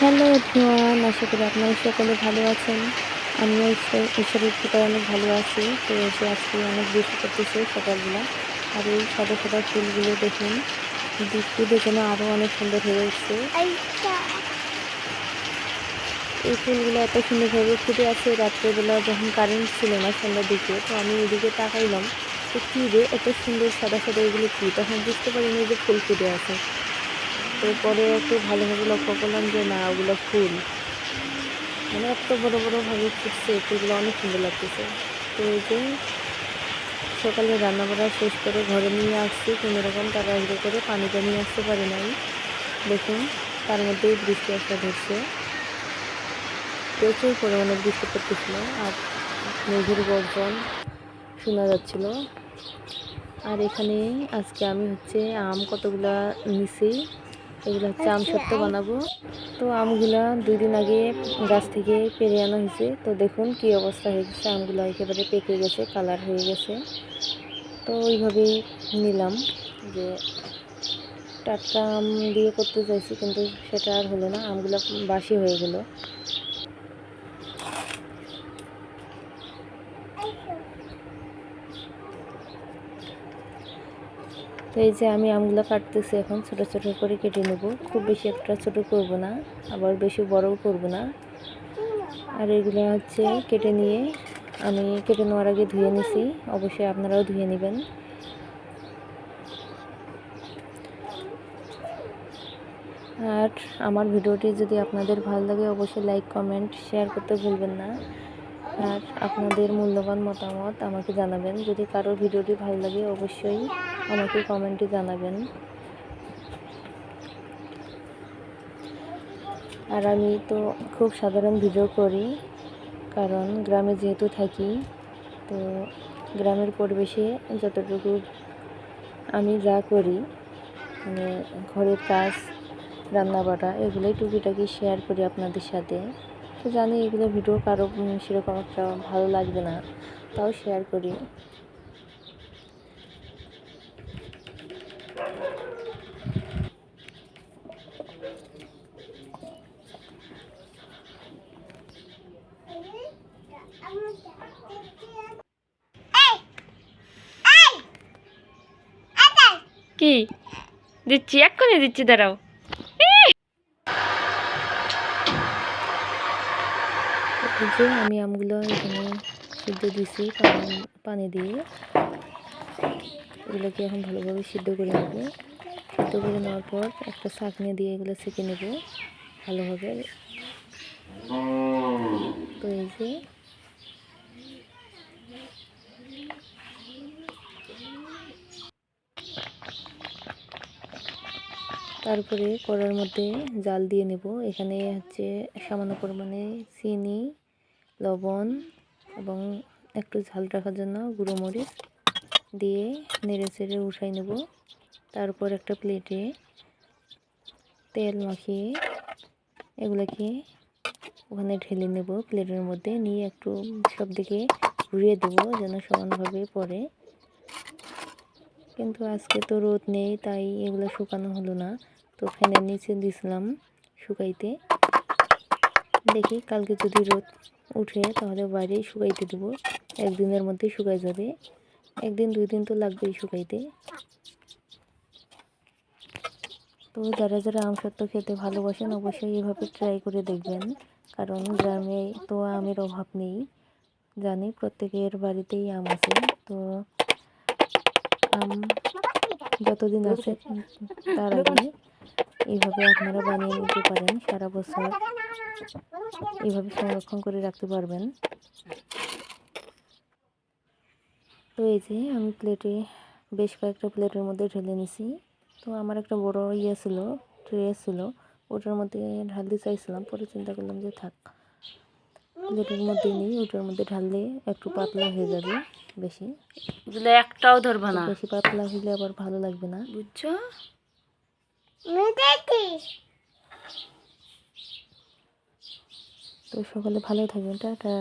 Hello everyone, আশা করি আপনারা সকলে ভালো আছেন। আমিও ঈশ্বর- ঈশ্বরের কৃপায় অনেক ভালো আছি। তো এসে আজকে অনেক বৃষ্টি করতেছে সকালবেলা, আর এই সাদা সাদা ফুলগুলো দেখুন। বৃষ্টিতে যেন আরও অনেক সুন্দর হয়ে উঠছে। এই ফুলগুলো এত সুন্দরভাবে ফুটে আছে, রাত্রেবেলা যখন কারেন্ট ছিল না সন্ধ্যার দিকে, তো আমি এদিকে তাকাইলাম। তো কী রে, এত সুন্দর সাদা সাদা এগুলো কী? তখন বুঝতে পারিনি যে ফুল ফুটে আছে। তো পরে একটু ভালোভাবে লক্ষ্য করলাম যে না, ওগুলো ফুল। মানে এত বড় বড়োভাবে ফুটছে ফুলগুলো অনেক সুন্দর লাগতেছে। তো এই যে সকালে রান্না বান্না শেষ করে ঘরে নিয়ে আসছি কোনো রকম তাড়াহুড়ো করে পানিটা নিয়ে আসতে পারি নাই। দেখুন, তার মধ্যেই বৃষ্টি একটা ধরছে। প্রচুর পরিমাণে বৃষ্টি পড়তেছিল, আর মেঘের গর্জন শোনা যাচ্ছিল। আর এখানে আজকে আমি হচ্ছে আম কতগুলা নিছি এগুলো হচ্ছে আম সত্য বানাবো। তো আমগুলা দুই দিন আগে গাছ থেকে পেরে আনা হয়েছে। তো দেখুন কি অবস্থা হয়ে গেছে। আমগুলো একেবারে পেকে গেছে কালার হয়ে গেছে। তো ওইভাবেই নিলাম যে টাটকা আম দিয়ে করতে চাইছি কিন্তু সেটা আর হলো না। আমগুলো বাসি হয়ে গেল। তো এই যে আমি আমগুলো কাটতেছি এখন, ছোট ছোট করে কেটে নেব। খুব বেশি একটা ছোট করব না, আবার বেশি বড়ও করব না। আর এগুলো হচ্ছে কেটে নিয়ে আমি কেটে নেওয়ার আগে ধুয়ে নিছি, অবশ্যই আপনারাও ধুয়ে নেবেন। আর আমার ভিডিওটি যদি আপনাদের ভালো লাগে, অবশ্যই লাইক, কমেন্ট, শেয়ার করতে ভুলবেন না। আর আপনাদের মূল্যবান মতামত আমাকে জানাবেন। যদি কারোর ভিডিওটি ভালো লাগে, অবশ্যই আমাকে কমেন্টে জানাবেন। আর আমি তো খুব সাধারণ ভিডিও করি, কারণ গ্রামে যেহেতু থাকি, তো গ্রামের পরিবেশে যতটুকু আমি যা করি মানে ঘরের কাজ রান্না বাটা এগুলোই টুকিটাকি শেয়ার করি আপনাদের সাথে। তো জানি এগুলো ভিডিও কারও সেরকম একটা ভালো লাগবে না তাও শেয়ার করি কি দিচ্ছি এক্ষুনি দিচ্ছি দাঁড়াও যে আমি আমগুলো এখানে সিদ্ধ দিছি পানি পানি দিয়ে। এগুলোকে এখন ভালোভাবে সিদ্ধ করে নেব। সিদ্ধ করে নেওয়ার পর একটা ছাঁকনি দিয়ে এগুলো ছেঁকে নেব ভালোভাবে। তো এই যে তারপরে কড়ার মধ্যে জাল দিয়ে নেব। এখানে হচ্ছে সামান্য পরিমাণে চিনি লবণ এবং একটু ঝাল রাখার জন্য গুঁড়ো মরিচ দিয়ে নেড়ে চেড়ে উঠাই নেব। তারপর একটা প্লেটে তেল মাখিয়ে এগুলোকে ওখানে ঢেলে নেব। প্লেটের মধ্যে নিয়ে একটু সব দিকে ঘুরিয়ে দেবো যেন সমানভাবে পড়ে। কিন্তু আজকে তো রোদ নেই, তাই এগুলো শুকানো হলো না। তো ফ্যানের নিচে দিছিলাম শুকাইতে। দেখি, কালকে যদি রোদ উঠে তাহলে বাইরেই শুকাইতে দেবো। একদিনের মধ্যেই শুকাই যাবে। একদিন, দুই দিন তো লাগবেই শুকাইতে। তো যারা যারা আম সত্ত্ব খেতে ভালোবাসেন, অবশ্যই এভাবে ট্রাই করে দেখবেন। কারণ গ্রামে তো আমের অভাব নেই। জানি প্রত্যেকের বাড়িতেই আম আছে। তো আম যতদিন আছে, তার আগে এইভাবে আপনারা বানিয়ে নিতে পারেন সারা বছর। এইভাবে সংরক্ষণ করে রাখতে পারবেন। তো এই যে আমি প্লেটে বেশ কয়েকটা প্লেটের মধ্যে ঢেলে নিছি। তো আমার একটা বড় ইয়ে ছিল ট্রে ছিল। ওটার মধ্যে ঢালতে চাইছিলাম পরে চিন্তা করলাম যে থাক প্লেটের মধ্যে নিই ওটার মধ্যে ঢাললে একটু পাতলা হয়ে যাবে বেশি। একটাও ধরবে না। বেশি পাতলা হলে আবার ভালো লাগবে না। বুঝছ? তো সকালে ভালো থাকবেন টাটা।